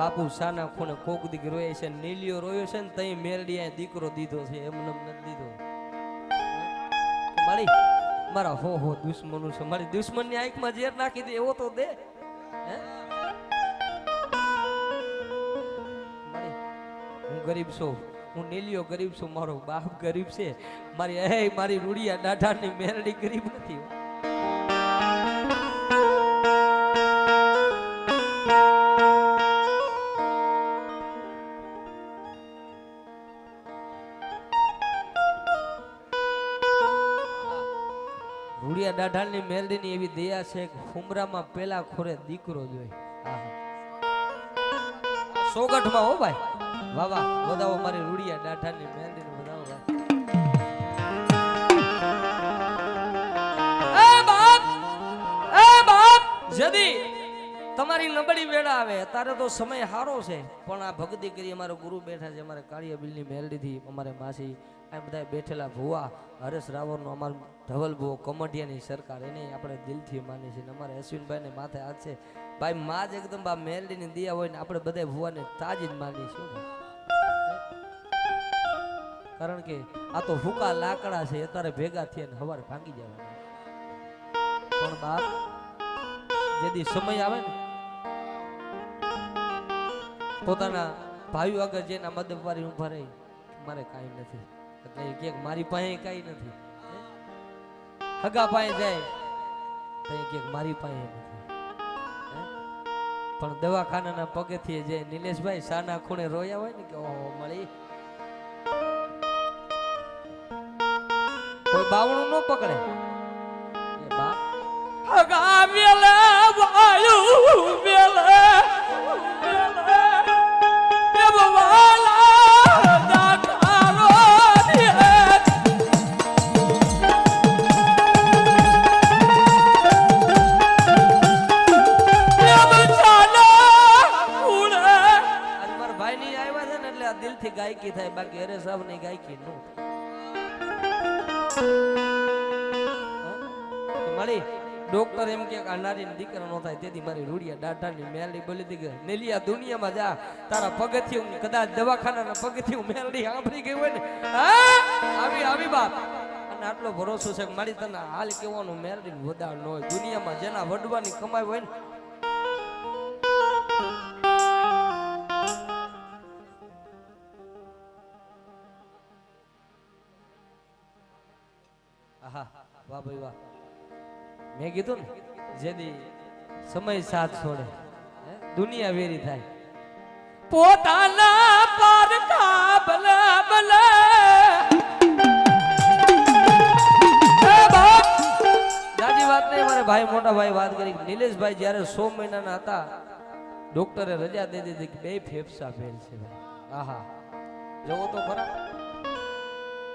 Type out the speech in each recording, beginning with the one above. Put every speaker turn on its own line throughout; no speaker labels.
બાપુ સાના ખૂણે કોક દીક રોય છે, નીલિયો રોયો છે ને તઈ મેરડીયા દીકરો દીધો છે એમને નથી દીધો. મારી, મારા હો હો દુશ્મનો છે, મારી દુશ્મનની આંખમાં ઝેર નાખી દે, એવો તો દે. હે? હું ગરીબ છું, હું નીલિયો ગરીબ છું, મારો બાપ ગરીબ છે. મારી એ મારી રૂડિયા દાઢાની મેરડી ગરીબ નથી રૂડિયા દાઢાલની મેરડીની એવી દયા છે કે હુમરામાં પેલા ખોરે દીકરો જોઈ સોગઠમાં હો ભાઈ. વાહ વાહ. મારી રૂડિયા દાઢાલની મેરડીને વધાવો ભાઈ એ બાપ! એ બાપ! જદી તમારી નબળી વેળા આવે અત્યારે તો સમય સારો છે. પણ આ ભક્તિ કરી અમારો ગુરુ બેઠા છે, અમારે કાળિયા બિલની મેલડીથી અમારે માસી, આ બધા બેઠેલા ભુવા, હરેશ રાવણનો અમારો ધવલ ભુવો, કમઢિયાની સરકાર, એને આપણે દિલથી માની છે અમારે અશ્વિનભાઈને માથે હાથ છે. ભાઈ મા જ એકદમ બા મેલડીની દિયા હોય ને આપણે બધા ભુવાને તાજી જ માની છું કારણ કે આ તો હુકા લાકડા છે અત્યારે ભેગા થયા ને હવાર ભાંગી જવાના. પણ બાપ જેથી સમય આવે ને પોતાના ભાઈઓ આગળ જેના મદદ વાળી ઊભા રહી. મારે કાંઈ નથી. એટલે એ મારી પાસે કાંઈ નથી. હગા પાસે જાય. તો મારી પાસે નથી. પણ દવાખાનાના પગથિયે જે નિલેશભાઈ સાના ખૂણે રોયા હોય ને કે ઓહો મળી. કોઈ બાવણું ન પકડે.
હગા મેલા વાયુ
બાકી અરે સાહેબની ગાયકી, નો. મળી ડોક્ટર એમ કે આ નારીની દીકરા નો થાય, તેથી મારી રૂડિયા દાઢાની મેલડી બોલી દી કે નેલિયા દુનિયામાં જા. તારા પગથિયું કદાચ દવાખાનાના પગથિયું મેલડી સાંભળી ગઈ હોય ને? આવી આવી બાપ અને આટલો ભરોસો છે કે મારી તને હાલ કેવાનું મેલડી વધાર ન હોય. દુનિયામાં જેના વડવાની કમાઈ હોય ને વાહ ભાઈ વાહ. મેં કીધું ને, જેદી સમય સાથ છોડે દુનિયા વેરી થાય.
પોતાના
પર વાત નહીં, મારે ભાઈ, મોટા ભાઈ વાત કરી. નિલેશભાઈ જ્યારે સો મહિનાના હતા, ડોક્ટરે રજા દઈ દીધી કે બે ફેફસા ફેલ છે ભાઈ. આહા. જોવો તો ખરા.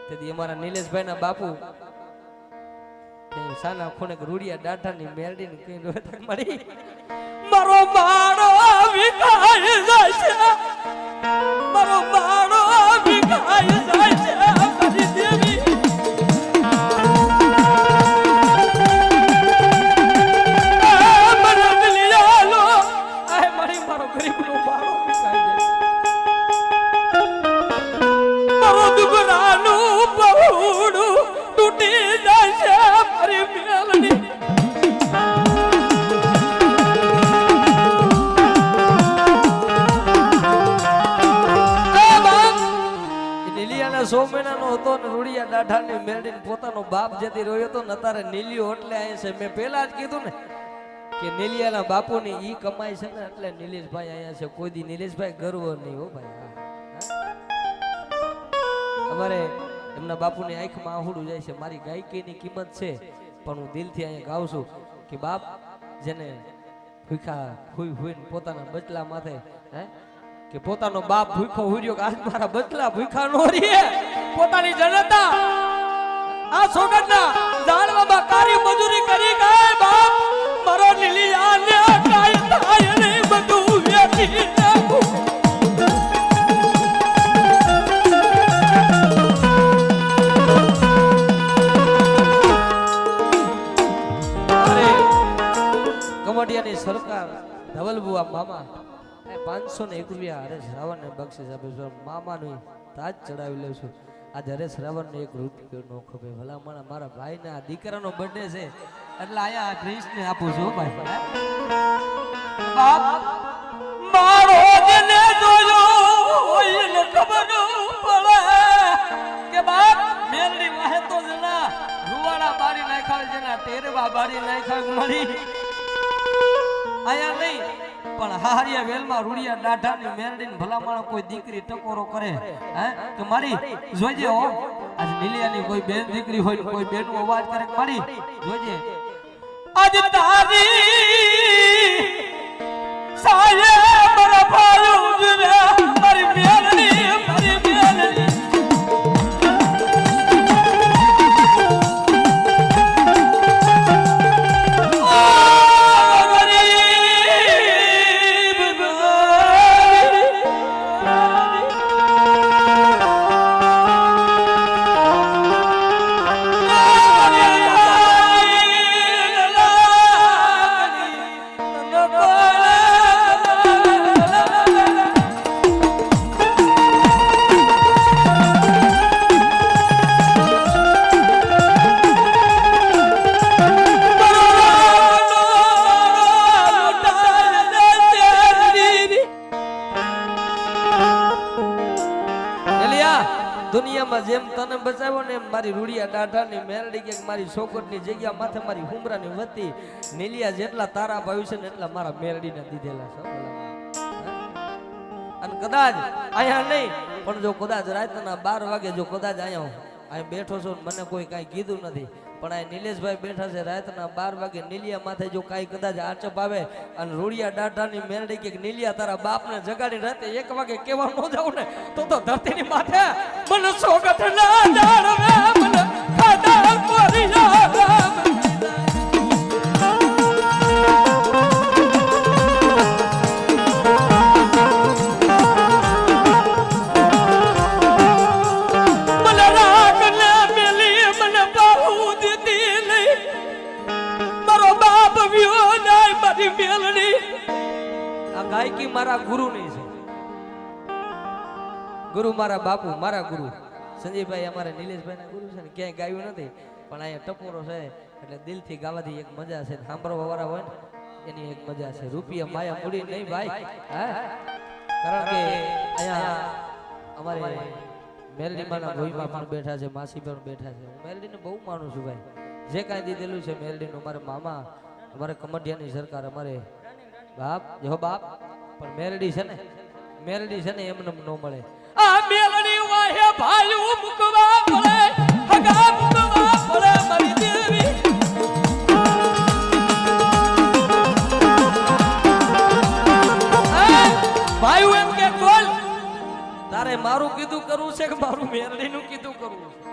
તેથી અમારા નિલેશભાઈના બાપુ સાના ખૂણે રૂડિયા દાઢાની મેરડીની કઈ રોતક મળી
મારો માળો વિકાઈ જાય છે. મારો માળો
વિકાઈ જાય
છે.
નીલિયાના સો મહિનાનો હતો ને રૂડિયા દાઢાની મેળીને પોતાનો બાપ જેથી રોયો હતો ને અત્યારે નીલિયો એટલે અહીંયા છે. મેં પહેલા જ કીધું ને કે નીલિયાના બાપુની ઈ કમાઈ છે ને એટલે નીલેશભાઈ અહીંયા છે. કોઈ દી નીલેશભાઈ ગર્વ નહીં હો ભાઈ? અમારે એમના બાપુની આંખમાં આહુડું જાય છે. મારી ગાયકીની કિંમત છે, પણ હું દિલથી અહીંયા ગાઉં છું કે બાપ જેને ભૂખા હુઈ હુઈને પોતાના બચલા માથે, હે કે પોતાનો બાપ ભૂખો હુર્યો કે આજ મારા બદલા ભૂખા નો રીએ
પોતાની જનતા, આ સોગંદના જાળવામાં કાર્ય મજૂરી કરી ગઈ બાપ. મારો લીલિયાને કાંઈ થાય રે બધું વેચી
સરકાર, ધવલબુઆ મામા પાંચસો ને એક રૂપિયા હરેશ રાવણને બક્ષિસ આપે છું. મામાનું તાજ ચડાવી લઉં છું. આજે હરેશ રાવણને એક રૂપિયો નો ખપે. ભલામણ મારા ભાઈના આ દીકરાનો બર્થડે છે. એટલે આયા આ ક્રિશને આપું છું, ભાઈ.
બાપ, મારો જને જોયો ખબર પડે કે બાપ, મેલડી વાહે તો જના રૂવાડા બારી નાખાવે જના ટેરવા બારી નાખાવે મળી. આયા નહીં. પણ હારિયા વેલમાં રૂડિયા દાઢાની મેરડીને ભલામણ કોઈ દીકરી ટકોરો કરે, હે? તો મારી જોજે હો, આજ મિલિયાની કોઈ બેન દીકરી હોય કોઈ બેનનો અવાજ કરે, મારી જોજે આજ તારી સાયે મારા ભાઈ
જેમ બચાવ્યો ને મારી રૂડિયા દાઢાની મેરડી કે મારી સોકટની જગ્યા માથે મારી હુમરાની વતી. નીલિયા જેટલા તારા ભાવ્યું છે ને એટલા મારા મેરડીને દીધેલા છે. અને કદાચ અહીંયા નહીં, પણ જો કદાચ રાતના બાર વાગે જો કદાચ અહીંયા અહીં બેઠો છો મને કોઈ કાંઈ કીધું નથી. પણ આ નિલેશભાઈ બેઠા છે રાતના બાર વાગે નીલિયા માથે જો કાંઈ કદાચ આચપ આવે અને રૂડિયા ડાઢાની મેરડી કે નીલિયા તારા બાપને જગાડી રાતે એક વાગે કેવા ન જાઉં ને, તો તો ધરતીની માથે
મને સોગત
ગાયકી મારા ગુરુની છે. ગુરુ મારા બાપુ, મારા ગુરુ. સંજયભાઈ અમારા નિલેશભાઈના ગુરુ છે ને, ક્યાંય ગાયું નથી, પણ અહીંયા ટપોરો છે એટલે દિલથી ગાવાથી એક મજા છે. સાંભળવા વાળા હોય ને, એની એક મજા છે. રૂપિયા માયા મૂડી નહીં ભાઈ. હા? કારણ કે અહીંયા અમારે મેલડીમાના ભોઈમાં પણ બેઠા છે, માસી પણ બેઠા છે. હું મેલડીને બહુ માનું છું ભાઈ. જે કાંઈ દીધેલું છે મેલડીનું મારા મામા, અમારે કમઢિયાની સરકાર, અમારે બાપ, જો બાપ પણ મેરડી છે ને મેરડી છે ને એમને ન મળે.
આ મેરડી વાહે ભાઈ મુકવા પડે હગા મુકવા પડે મારી દેવી. એ, એમ કે બોલ.
તારે મારું કીધું કરવું છે કે મારું મેલડીનું કીધું કરવું છે?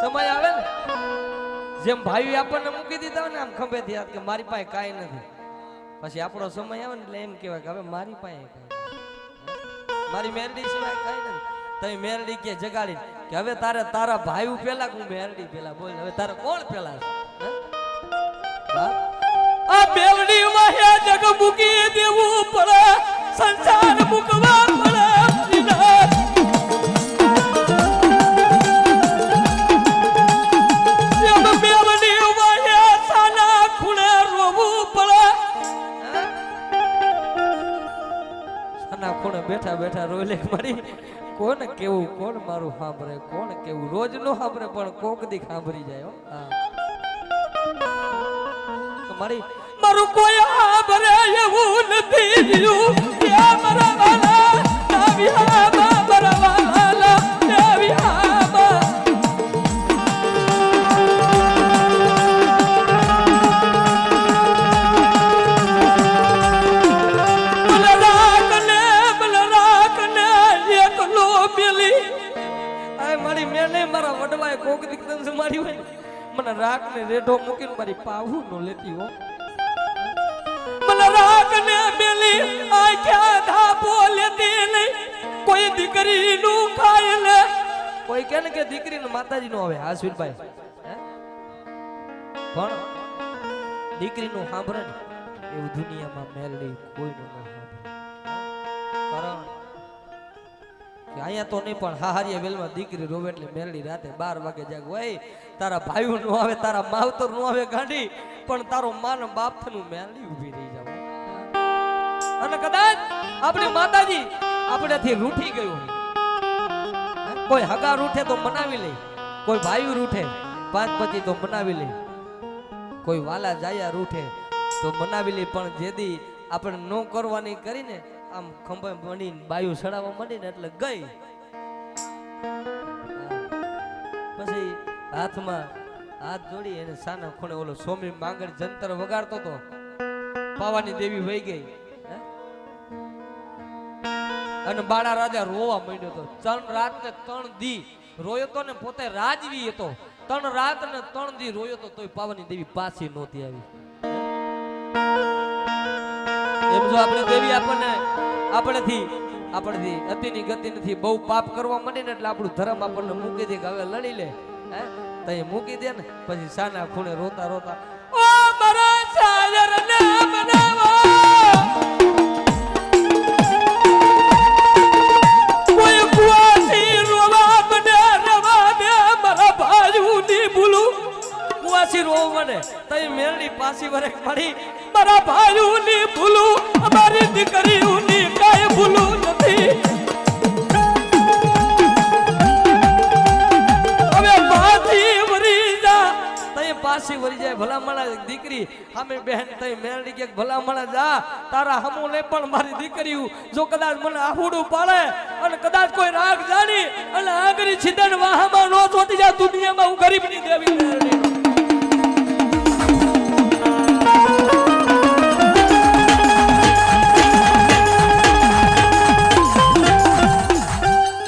સમય આવે ને? જેમ ભાઈ આપણને મૂકી દીધા ને આમ ખંભે થયા કે મારી પાસે કાંઈ નથી. પછી આપણો સમય આવે ને એટલે એમ કહેવાય કે હવે મારી પાસે મારી મેરડી સિવાય કઈ નથી. તમે મેરડી કે જગાડી કે હવે તારે તારા ભાઈ પેલા હું મેરડી પેલા? બોલ, હવે તારે કોણ પેલા છે?
આ મેલડી વાહે જગ મૂકી દેવું પડે. સંસાર મૂકવા ખૂણે
બેઠા બેઠા રોલે મારી? કોણ કેવું, કોણ મારું સાંભળે, કોણ કેવું? રોજ નો સાંભળે, પણ કોક દી સાંભળી જાય. મારી
મારું કોઈ સાંભળે એવું નથી
ને રેઢો મૂકીને મારી પાવું નો લેતી હો.
મને રાખને મેલી આખ્યા ધાપો લેતી નહીં. કોઈ દીકરીનું ખાય ને
કોઈ કે ને કે દીકરીને માતાજી નો આવે હા સુરભાઈ. પણ દીકરીનું સાંભળે ને એવું દુનિયામાં મેલી કોઈ નું ના સાંભળે. કે અહીંયા તો નહીં, પણ હાહારીયા વેલમાં દીકરી રોવે એટલે મેલડી રાતે બાર વાગે જાગ. હોય તારા ભાઈઓ નો આવે, તારા માવતર નો આવે ગાંડી, પણ તારો માન બાપ થનું મેલડી ઊભી રહી જાવ. અને કદાચ આપણી માતાજી આપણેથી રૂઠી ગયું હોય. કોઈ હગા રૂઠે તો મનાવી લે, કોઈ ભાઈ રૂઠે, પાંચ પછી તો મનાવી લે, કોઈ વાલા જાયા રૂઠે તો મનાવી લે, પણ જેદી આપણે નો કરવાની કરીને આમ ખંભે મંડીને બાયું સડાવવા માંડીને એટલે ગઈ. પછી હાથમાં હાથ જોડી એને સાના ખૂણે ઓલો સોમી માંગણ જંતર વગાડતો તો પાવાની દેવી વહી ગઈ. અને બાળા રાજા રોવા માંડ્યો તો ત્રણ રાત ને ત્રણ દી રોયો તો ને પોતે રાજવી હતો. ત્રણ રાત ને ત્રણ દી રોયો તો તોય પાવાની દેવી પાછી નહોતી આવી. એમ જો આપણે દેવી આપણને આપણેથી આપણેથી અતિની ગતિ નથી બહુ પાપ કરવા માંડી ને એટલે આપણું ધર્મ આપણને મૂકી દે કે હવે લડી લે હે? તો એ મૂકી દે ને પછી સાના ખૂણે રોતા રોતા
ઓ મારા સાજર ને બનાવો
બહેન તઈ મેલડી કે ભલામણ જા, તારા હમુ લે પણ મારી દીકરી જો કદાચ મને આહુડું પાડે અને કદાચ કોઈ રાગ જાણી અને આગરી છીદન વાહમાં નો ચોટી જા દુનિયામાં હું ગરીબની દેવી